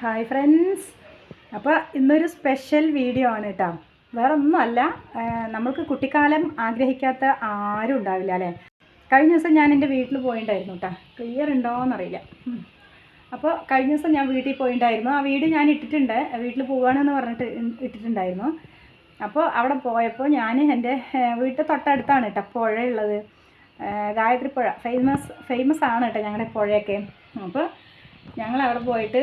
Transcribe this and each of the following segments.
Hi friends അപ്പോൾ ഇന്നൊരു special video ആണ് കേട്ടോ വേറെ ഒന്നുമല്ല നമ്മൾക്ക് കുട്ടിക്കാലം ആഗ്രഹിക്കാത്ത ആരും ഉണ്ടാവില്ല അല്ലേ? കഴിഞ്ഞ ദിവസം ഞാൻ എന്റെ വീട്ടിൽ പോയിണ്ടായിരുന്നു കേട്ടോ ക്ലിയർ ഉണ്ടോയെന്നറിയില്ല. അപ്പോൾ കഴിഞ്ഞ ദിവസം ഞാൻ വീട്ടിൽ പോയിണ്ടായിരുന്നു. ആ വീട് ഞാൻ ഇട്ടിട്ടുണ്ട്. വീട്ടിൽ പോവുകയാണെന്ന് പറഞ്ഞിട്ട് ഇട്ടിട്ടുണ്ടായിരുന്നു. അപ്പോൾ അവിടെ പോയപ്പോൾ ഞാൻ എന്റെ വീട്ടിൽ തൊട്ടടുത്താണ് കേട്ടോ പുഴയുള്ളത്. ഗായത്രി പുഴ ഫേമസ് ഫേമസ് ആണ് കേട്ടോ ഞങ്ങളുടെ പുഴയൊക്കെ. അപ്പോൾ ഞങ്ങൾ അവിടെ പോയിട്ട്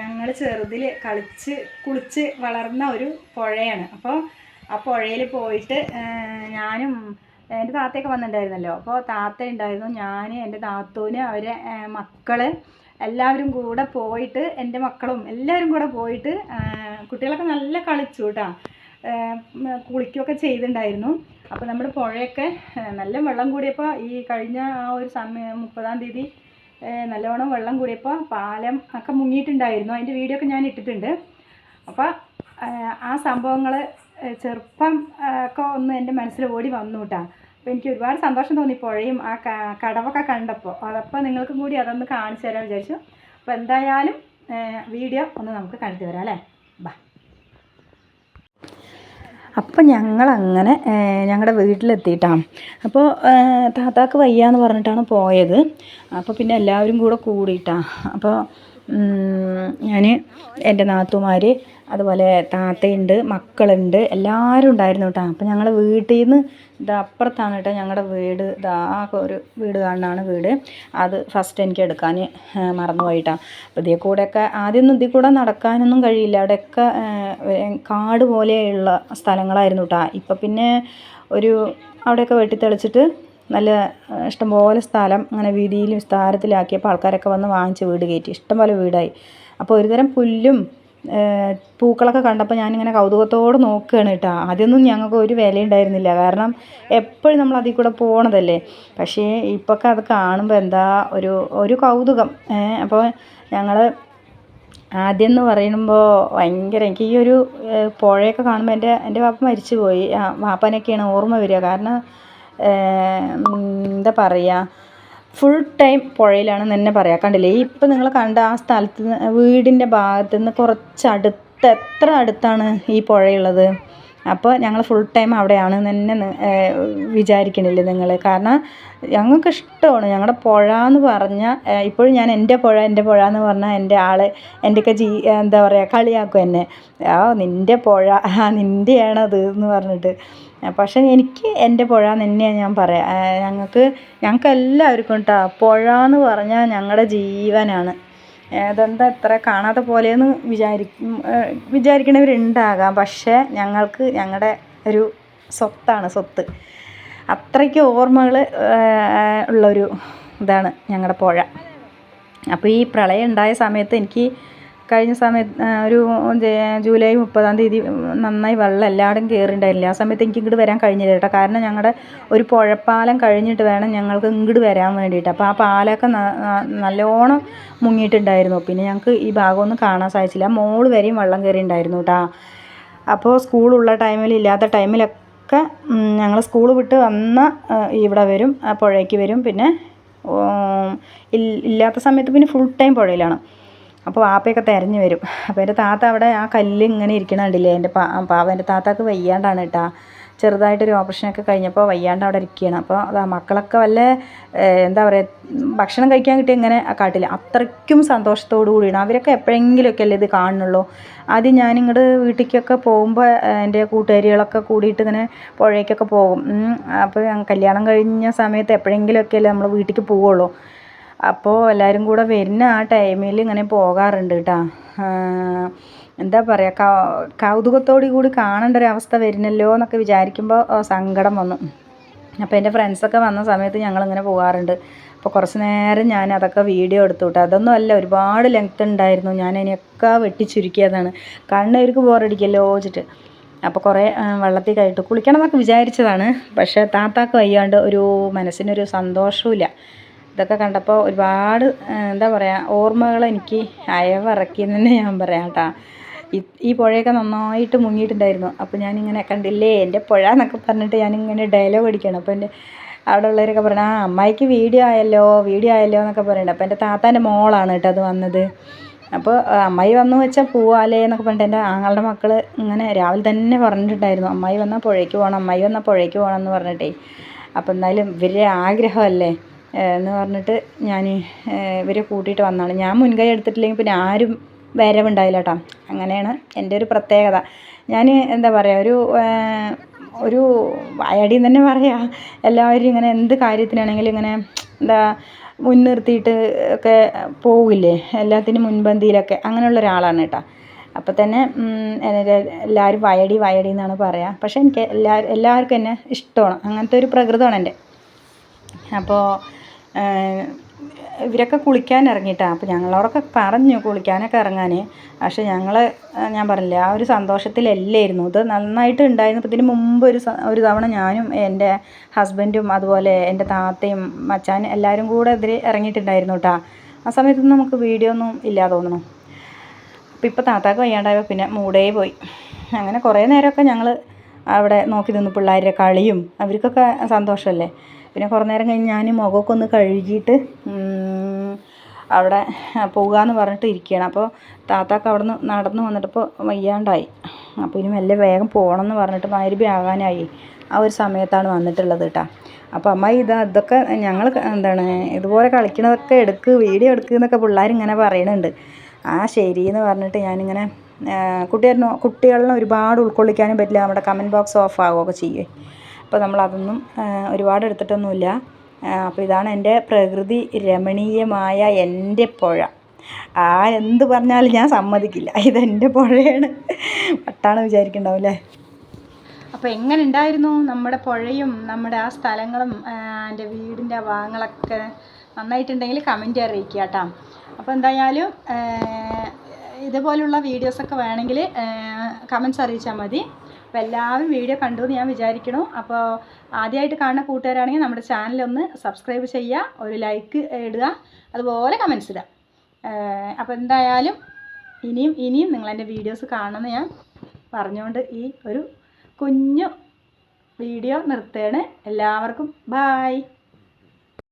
ഞങ്ങൾ ചെറുതിൽ കളിച്ച് കുളിച്ച് വളർന്ന ഒരു പുഴയാണ്. അപ്പോൾ ആ പുഴയിൽ പോയിട്ട് ഞാനും എന്റെ താത്തയൊക്കെ വന്നിട്ടുണ്ടായിരുന്നല്ലോ. അപ്പോൾ താത്ത ഉണ്ടായിരുന്നു ഞാൻ എന്റെ താത്തൂന് അവരെ മക്കൾ എല്ലാവരും കൂടെ പോയിട്ട് എന്റെ മക്കളും എല്ലാവരും കൂടെ പോയിട്ട് കുട്ടികളൊക്കെ നല്ല കളിച്ചു കേട്ടോ. കുളിക്കുകയൊക്കെ ചെയ്തിട്ടുണ്ടായിരുന്നു. അപ്പോൾ നമ്മുടെ പുഴയൊക്കെ നല്ല വെള്ളം കൂടിയപ്പോൾ ഈ കഴിഞ്ഞ ആ ഒരു സമയം മുപ്പതാം തീയതി നല്ലോണം വെള്ളം കൂടിയപ്പോൾ പാലം ഒക്കെ മുങ്ങിയിട്ടുണ്ടായിരുന്നു. അതിന്റെ വീഡിയോ ഒക്കെ ഞാൻ ഇട്ടിട്ടുണ്ട്. അപ്പോൾ ആ സംഭവങ്ങൾ ചെറുപ്പം ഒക്കെ ഒന്ന് എന്റെ മനസ്സിൽ ഓടി വന്നു കേട്ടോ അപ്പോൾ എനിക്ക് ഒരുപാട് സന്തോഷം തോന്നി പുഴയും ആ കടവൊക്കെ കണ്ടപ്പോൾ അതപ്പോൾ നിങ്ങൾക്കും കൂടി അതൊന്ന് കാണിച്ചു തരാൻ വിചാരിച്ചു. അപ്പോൾ എന്തായാലും വീഡിയോ ഒന്ന് നമുക്ക് കണ്ടിട്ട് വരാം അല്ലേ? അപ്പം ഞങ്ങളങ്ങനെ ഞങ്ങളുടെ വീട്ടിലെത്തിയിട്ടാണ് അപ്പോൾ താത്താക്ക് വയ്യാന്ന് പറഞ്ഞിട്ടാണ് പോയത്. അപ്പോൾ പിന്നെ എല്ലാവരും കൂടെ കൂടിയിട്ടാണ് അപ്പോൾ ഞാൻ എന്റെ നാത്തുമാർ അതുപോലെ താത്തയുണ്ട് മക്കളുണ്ട് എല്ലാവരും ഉണ്ടായിരുന്നു കേട്ടോ. അപ്പം ഞങ്ങൾ വീട്ടിൽ നിന്ന് ഇത് അപ്പുറത്താണ് കേട്ടോ ഞങ്ങളുടെ വീട്. ഇതാ ആ ഒരു വീട് കാണുന്നതാണ് വീട്. അത് ഫസ്റ്റ് എനിക്ക് എടുക്കാൻ മറന്നുപോയിട്ടാണ് അപ്പോൾ ഇതിൽ കൂടെയൊക്കെ ആദ്യമൊന്നും ഇതിൽ കൂടെ നടക്കാനൊന്നും കഴിയില്ല. അവിടെയൊക്കെ കാട് പോലെയുള്ള സ്ഥലങ്ങളായിരുന്നു കേട്ടോ. ഇപ്പം പിന്നെ ഒരു അവിടെയൊക്കെ വെട്ടിത്തെളിച്ചിട്ട് നല്ല ഇഷ്ടംപോലെ സ്ഥലം അങ്ങനെ വീതിയിൽ വിസ്താരത്തിലാക്കിയപ്പോൾ ആൾക്കാരൊക്കെ വന്ന് വാങ്ങിച്ച് വീട് കയറ്റി. ഇഷ്ടംപോലെ വീടായി. അപ്പോൾ ഒരുതരം പുല്ലും പൂക്കളൊക്കെ കണ്ടപ്പോൾ ഞാനിങ്ങനെ കൗതുകത്തോടെ നോക്കുകയാണ് കേട്ടോ. ആദ്യമൊന്നും ഞങ്ങൾക്ക് ഒരു വിലയുണ്ടായിരുന്നില്ല. കാരണം എപ്പോഴും നമ്മൾ അതിൽ കൂടെ പോണതല്ലേ. പക്ഷേ ഇപ്പൊക്കെ അത് കാണുമ്പോൾ എന്താ ഒരു ഒരു കൗതുകം. അപ്പോൾ ഞങ്ങൾ ആദ്യം എന്ന് പറയുമ്പോൾ ഭയങ്കര എനിക്ക് ഈ ഒരു പുഴയൊക്കെ കാണുമ്പോൾ എന്റെ എന്റെ വാപ്പ മരിച്ചു പോയി വാപ്പനൊക്കെയാണ് ഓർമ്മ വരിക. കാരണം എന്താ പറയുക ഫുൾ ടൈം പുഴയിലാണെന്ന് തന്നെ പറയാം. കണ്ടില്ലേ? ഇപ്പം നിങ്ങൾ കണ്ട ആ സ്ഥലത്ത് നിന്ന് വീടിന്റെ ഭാഗത്ത് നിന്ന് കുറച്ച് അടുത്ത് എത്ര അടുത്താണ് ഈ പുഴയുള്ളത്? അപ്പോൾ ഞങ്ങൾ ഫുൾ ടൈം അവിടെയാണ് തന്നെ വിചാരിക്കണില്ലേ നിങ്ങൾ കാരണം ഞങ്ങൾക്ക് ഇഷ്ടമാണ്. ഞങ്ങളുടെ പുഴ എന്ന് പറഞ്ഞാൽ ഇപ്പോഴും ഞാൻ എന്റെ പുഴ എന്റെ പുഴ എന്ന് പറഞ്ഞാൽ എന്റെ ആൾ എന്റെയൊക്കെ ജീ എന്താ പറയുക കളിയാക്കും എന്നെ. ആ നിന്റെ പുഴ ആ നിന്റെയാണത് എന്ന് പറഞ്ഞിട്ട്. പക്ഷേ എനിക്ക് എന്റെ പുഴ തന്നെയാണ് ഞാൻ പറയാം. ഞങ്ങൾക്ക് ഞങ്ങൾക്ക് എല്ലാവർക്കും കേട്ടോ പുഴ എന്ന് പറഞ്ഞാൽ ഞങ്ങളുടെ ജീവനാണ്. അതെന്താ ഇത്ര കാണാത്ത പോലെയെന്ന് വിചാരിക്കും വിചാരിക്കണവരുണ്ടാകാം. പക്ഷേ ഞങ്ങൾക്ക് ഞങ്ങളുടെ ഒരു സ്വത്താണ് സ്വത്ത്. അത്രയ്ക്ക് ഓർമ്മകൾ ഉള്ളൊരു ഇതാണ് ഞങ്ങളുടെ പുഴ. അപ്പോൾ ഈ പ്രളയം ഉണ്ടായ സമയത്ത് എനിക്ക് കഴിഞ്ഞ സമയത്ത് ഒരു ജൂലൈ മുപ്പതാം തീയതി നന്നായി വെള്ളം എല്ലായിടും കയറിയിട്ടുണ്ടായില്ല ആ സമയത്ത് എനിക്ക് ഇങ്ങോട്ട് വരാൻ കഴിഞ്ഞില്ല കേട്ടോ. കാരണം ഞങ്ങളുടെ ഒരു പുഴപ്പാലം കഴിഞ്ഞിട്ട് വേണം ഞങ്ങൾക്ക് ഇങ്ങോട്ട് വരാൻ വേണ്ടിയിട്ട്. അപ്പോൾ ആ പാലമൊക്കെ നല്ലോണം മുങ്ങിയിട്ടുണ്ടായിരുന്നു. പിന്നെ ഞങ്ങൾക്ക് ഈ ഭാഗമൊന്നും കാണാൻ സാധിച്ചില്ല. മോൾ വരെയും വെള്ളം കയറിയിട്ടുണ്ടായിരുന്നു കേട്ടോ അപ്പോൾ സ്കൂളുള്ള ടൈമിൽ ഇല്ലാത്ത ടൈമിലൊക്കെ ഞങ്ങൾ സ്കൂൾ വിട്ട് വന്ന ഇവിടെ വരും ആ പുഴയ്ക്ക് വരും. പിന്നെ ഇല്ലാത്ത സമയത്ത് പിന്നെ ഫുൾ ടൈം പുഴയിലാണ്. അപ്പോൾ വാപ്പയൊക്കെ തിരഞ്ഞു വരും. അപ്പോൾ എന്റെ താത്ത അവിടെ ആ കല്ല് ഇങ്ങനെ ഇരിക്കണ കണ്ടില്ലേ? എന്റെ പാ പാവം എന്റെ താത്താക്ക് വയ്യാണ്ടാണ് കേട്ടോ. ചെറുതായിട്ടൊരു ഓപ്പറേഷനൊക്കെ കഴിഞ്ഞപ്പോൾ വയ്യാണ്ട് അവിടെ ഇരിക്കുകയാണ് അപ്പോൾ അതാ മക്കളൊക്കെ വല്ല എന്താ പറയുക ഭക്ഷണം കഴിക്കാൻ കിട്ടിയ ഇങ്ങനെ കാട്ടില്ല അത്രയ്ക്കും സന്തോഷത്തോടു കൂടിയാണ്. അവരൊക്കെ എപ്പോഴെങ്കിലുമൊക്കെ അല്ലേ ഇത് കാണുന്നുള്ളൂ. ആദ്യം ഞാനിങ്ങോട്ട് വീട്ടിലേക്കൊക്കെ പോകുമ്പോൾ എന്റെ കൂട്ടുകാരികളൊക്കെ കൂടിയിട്ട് ഇങ്ങനെ പുഴയ്ക്കൊക്കെ പോകും. അപ്പോൾ കല്യാണം കഴിഞ്ഞ സമയത്ത് എപ്പോഴെങ്കിലുമൊക്കെ അല്ലേ നമ്മൾ വീട്ടിലേക്ക് പോവുള്ളൂ. അപ്പോൾ എല്ലാവരും കൂടെ വരുന്ന ആ ടൈമിൽ ഇങ്ങനെ പോകാറുണ്ട് കേട്ടോ എന്താ പറയുക കൗ കൗതുകത്തോടു കൂടി കാണേണ്ട ഒരു അവസ്ഥ വരുന്നല്ലോ എന്നൊക്കെ വിചാരിക്കുമ്പോൾ സങ്കടം വന്നു. അപ്പോൾ എന്റെ ഫ്രണ്ട്സൊക്കെ വന്ന സമയത്ത് ഞങ്ങളിങ്ങനെ പോകാറുണ്ട്. അപ്പോൾ കുറച്ച് നേരം ഞാൻ അതൊക്കെ വീഡിയോ എടുത്തു കേട്ടോ അതൊന്നും അല്ല ഒരുപാട് ലെങ്ത് ഉണ്ടായിരുന്നു. ഞാൻ അതിനൊക്കെ വെട്ടിച്ചുരുക്കിയതാണ് കണ്ണവർക്ക് ബോറടിക്കല്ലോ വെച്ചിട്ട്. അപ്പോൾ കുറേ വെള്ളത്തിൽ കഴിട്ട് കുളിക്കണം എന്നൊക്കെ വിചാരിച്ചതാണ്. പക്ഷേ താത്താക്ക് വയ്യാണ്ട് ഒരു മനസ്സിനൊരു സന്തോഷവും ഇതൊക്കെ കണ്ടപ്പോൾ ഒരുപാട് എന്താ പറയുക ഓർമ്മകൾ എനിക്ക് അയവിറക്കി എന്ന് തന്നെ ഞാൻ പറയാം കേട്ടോ. ഈ പുഴയൊക്കെ നന്നായിട്ട് മുങ്ങിയിട്ടുണ്ടായിരുന്നു. അപ്പോൾ ഞാനിങ്ങനെ കണ്ടില്ലേ എന്റെ പുഴ എന്നൊക്കെ പറഞ്ഞിട്ട് ഞാനിങ്ങനെ ഡയലോഗ് അടിക്കണം അപ്പോൾ എന്റെ അവിടെ ഉള്ളവരൊക്കെ പറഞ്ഞു ആ അമ്മായിക്ക് വീഡിയോ ആയല്ലോ വീഡിയോ ആയല്ലോ എന്നൊക്കെ പറയുന്നുണ്ട് അപ്പോൾ എന്റെ താത്താന്റെ മോളാണ് കേട്ടോ അത് വന്നത്. അപ്പോൾ അമ്മായി വന്നു വെച്ചാൽ പോവാലേ എന്നൊക്കെ പറഞ്ഞിട്ട് എന്റെ ആങ്ങളുടെ മക്കൾ ഇങ്ങനെ രാവിലെ തന്നെ പറഞ്ഞിട്ടുണ്ടായിരുന്നു. അമ്മായി വന്നാൽ പുഴയ്ക്ക് പോകണം അമ്മായി വന്നാൽ പുഴയ്ക്ക് പോകണം എന്ന് പറഞ്ഞിട്ടേ. അപ്പോൾ എന്തായാലും ഇവരുടെ ആഗ്രഹമല്ലേ എന്ന് പറഞ്ഞിട്ട് ഞാൻ ഇവരെ കൂട്ടിയിട്ട് വന്നതാണ് ഞാൻ മുൻകൈ എടുത്തിട്ടില്ലെങ്കിൽ പിന്നെ ആരും വരവുണ്ടായില്ല കേട്ടോ അങ്ങനെയാണ് എന്റെ ഒരു പ്രത്യേകത. ഞാൻ എന്താ പറയുക ഒരു ഒരു വായാടിന്ന് തന്നെ പറയാം എല്ലാവരും ഇങ്ങനെ എന്ത് കാര്യത്തിനാണെങ്കിലും ഇങ്ങനെ എന്താ മുൻനിർത്തിയിട്ട് ഒക്കെ പോവില്ലേ? എല്ലാത്തിനും മുൻപന്തിയിലൊക്കെ അങ്ങനെയുള്ള ഒരാളാണ് കേട്ടോ അപ്പോൾ തന്നെ എല്ലാവരും വയടി വയടി എന്നാണ് പറയുക പക്ഷേ എനിക്ക് എല്ലാ എല്ലാവർക്കും എന്നെ ഇഷ്ടമാണ്. അങ്ങനത്തെ ഒരു പ്രകൃതമാണ് എന്റെ. അപ്പോൾ ഇവരൊക്കെ കുളിക്കാൻ ഇറങ്ങിയിട്ടാണ് അപ്പോൾ ഞങ്ങളോടൊക്കെ പറഞ്ഞു കുളിക്കാനൊക്കെ ഇറങ്ങാൻ പക്ഷേ ഞങ്ങൾ ഞാൻ പറഞ്ഞില്ലേ ആ ഒരു സന്തോഷത്തിലല്ലായിരുന്നു. ഇത് നന്നായിട്ട് ഉണ്ടായിരുന്നു. ഇതിന് മുമ്പ് ഒരു ഒരു തവണ ഞാനും എന്റെ ഹസ്ബൻഡും അതുപോലെ എന്റെ താത്തയും മച്ചാൻ എല്ലാവരും കൂടെ ഇതിൽ ഇറങ്ങിയിട്ടുണ്ടായിരുന്നു കേട്ടോ ആ സമയത്തൊന്നും നമുക്ക് വീഡിയോ ഒന്നും ഇല്ലാതെ തോന്നുന്നു അപ്പോൾ ഇപ്പോൾ താത്താക്ക് വയ്യാണ്ടായപ്പോൾ പിന്നെ മൂടേ പോയി. അങ്ങനെ കുറേ നേരമൊക്കെ ഞങ്ങൾ അവിടെ നോക്കി നിന്ന്. പിള്ളേരുടെ കളിയും അവർക്കൊക്കെ സന്തോഷമല്ലേ? പിന്നെ കുറേ നേരം കഴിഞ്ഞ് ഞാൻ മുഖമൊക്കെ ഒന്ന് കഴുകിയിട്ട് അവിടെ പോകാമെന്ന് പറഞ്ഞിട്ട് ഇരിക്കുകയാണ്. അപ്പോൾ താത്താക്ക് അവിടെ നിന്ന് നടന്ന് വന്നിട്ടപ്പോൾ വയ്യാണ്ടായി. അപ്പോൾ ഇനി മെല്ലെ വേഗം പോകണം എന്ന് പറഞ്ഞിട്ട് മരുഭി ആകാനായി ആ ഒരു സമയത്താണ് വന്നിട്ടുള്ളത് കേട്ടോ. അപ്പോൾ അമ്മ ഇത് അതൊക്കെ ഞങ്ങൾ എന്താണ് ഇതുപോലെ കളിക്കണതൊക്കെ എടുക്ക് വീഡിയോ എടുക്കുക എന്നൊക്കെ പിള്ളേർ ഇങ്ങനെ പറയുന്നുണ്ട് ആ ശരി എന്ന് പറഞ്ഞിട്ട് ഞാനിങ്ങനെ കുട്ടികളിനോ കുട്ടികളിനെ ഒരുപാട് ഉൾക്കൊള്ളിക്കാനും പറ്റില്ല. നമ്മുടെ കമന്റ് ബോക്സ് ഓഫ് ആവുകയൊക്കെ ചെയ്യേ. അപ്പോൾ നമ്മൾ അതൊന്നും ഒരുപാട് എടുത്തിട്ടൊന്നുമില്ല അപ്പോൾ ഇതാണ് എന്റെ പ്രകൃതി രമണീയമായ എന്റെ പുഴ. ആ എന്ത് പറഞ്ഞാലും ഞാൻ സമ്മതിക്കില്ല. ഇതെന്റെ പുഴയാണ്. പട്ടാണ് വിചാരിക്കണ്ടാവും അല്ലേ? അപ്പോൾ എങ്ങനെ ഉണ്ടായിരുന്നു നമ്മുടെ പുഴയും നമ്മുടെ ആ സ്ഥലങ്ങളും എന്റെ വീടിന്റെ ഭാഗങ്ങളൊക്കെ? നന്നായിട്ടുണ്ടെങ്കിൽ കമന്റ് അറിയിക്കുക കേട്ടോ. അപ്പോൾ എന്തായാലും ഇതുപോലുള്ള വീഡിയോസൊക്കെ വേണമെങ്കിൽ കമൻസ് അറിയിച്ചാൽ മതി. അപ്പോൾ എല്ലാവരും വീഡിയോ കണ്ടു എന്ന് ഞാൻ വിചാരിക്കണു. അപ്പോൾ ആദ്യമായിട്ട് കാണുന്ന കൂട്ടുകാരാണെങ്കിൽ നമ്മുടെ ചാനലൊന്ന് സബ്സ്ക്രൈബ് ചെയ്യുക ഒരു ലൈക്ക് ഇടുക അതുപോലെ കമൻസ് ഇടുക. അപ്പോൾ എന്തായാലും ഇനിയും ഇനിയും നിങ്ങളെന്റെ വീഡിയോസ് കാണുമെന്ന് ഞാൻ പറഞ്ഞുകൊണ്ട് ഈ ഒരു കുഞ്ഞു വീഡിയോ നിർത്തുകയാണ്. എല്ലാവർക്കും ബായ്